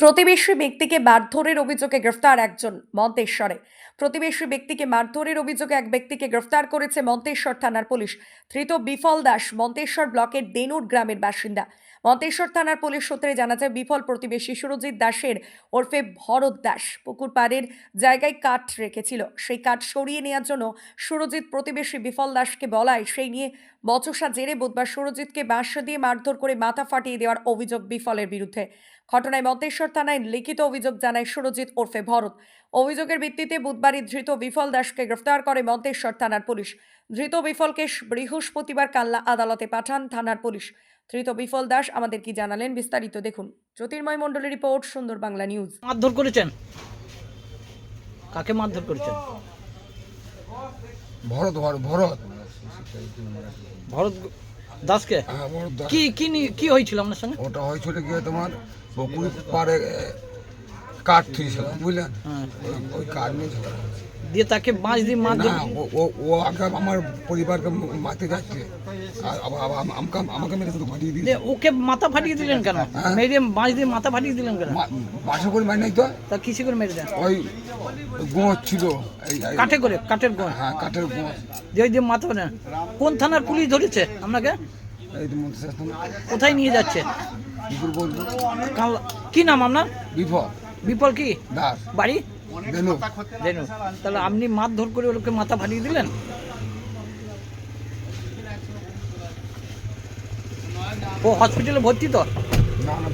প্রতিবেশী ব্যক্তিকে মারধরের অভিযোগে গ্রেফতার একজন মন্তেশ্বরে। প্রতিবেশী ব্যক্তিকে মারধরের অভিযোগে এক ব্যক্তিকে গ্রেফতার করেছে মন্তেশ্বর থানার পুলিশ। ধৃত বিফল দাস মন্তেশ্বর ব্লকের দেনুর গ্রামের বাসিন্দা। মন্তেশ্বর থানার পুলিশ সূত্রে জানা যায়, বিফল প্রতিবেশী সুরজিৎ দাসের ওরফে ভরত দাস পুকুর পাড়ের জায়গায় কাঠ রেখেছিল। সেই কাঠ সরিয়ে নেওয়ার জন্য সুরজিৎ প্রতিবেশী বিফল দাসকে বলায়, সেই নিয়ে বচসা জেরে বুধবার সুরজিৎকে বাঁশ দিয়ে মারধর করে মাথা ফাটিয়ে দেওয়ার অভিযোগ বিফলের বিরুদ্ধে। ঘটনায় মন্তেশ্বর থানায় লিখিত অভিযোগ জানায় সুরজিৎ ওরফে ভরত। অভিযোগের ভিত্তিতে বুধবারই ধৃত বিফল দাসকে গ্রেফতার করে মন্তেশ্বর থানার পুলিশ। ধৃত বিফলকে বৃহস্পতিবার কাল্লা আদালতে পাঠান থানার পুলিশ। ধৃত বিফল দাস আমাদের কি জানালেন বিস্তারিত দেখুন। জ্যোতির্ময় মণ্ডলের রিপোর্ট সুন্দর বাংলা নিউজ। মারধর করেছেন? কাকে মারধর করেছেন? ভরত ভরত। ভরত দাসকে হ্যাঁ। কি কি কি হয়েছিল আপনার সঙ্গে ওটা হয়েছিল গিয়ে তোমার বকুল পাড়ে কাঠ থুইছিল বুঝলেন হ্যাঁ। ওই- কাঠ নিয়ে ঝগড়া। দিয়ে তাকে বাঁশ দিয়ে মারধর না ও- ও আগে আমার পরিবারকে মারতে যাচ্ছে। আর আমাকে আমাকে মেরে শুধু ঘটিয়ে দিয়ে দিয়ে ওকে মাথা ফাটিয়ে দিলেন কেন? হ্যাঁ। মেরে বাঁশ দিয়ে মাথা ফাটিয়ে দিলেন কেন? বাসা করে মারি নাই তো? তা কিসে করে মেরে দেন? ওই গোঁচ ছিল। কাঠে করে কাঠের গোন হ্যাঁ কাঠের গোঁচ দিয়ে ওই দিয়ে মাথা ফাটেন কোন থানার পুলিশ ধরেছে আপনাকে? কোথায় নিয়ে যাচ্ছে? কি কাল- কি নাম আপনার? বিপদ বিপল কি? দাস। বাড়ি? তাহলে আপনি মারধর করে ওকে মাথা ফাটিয়ে দিলেন? ও হসপিটালে ভর্তি তো? না না।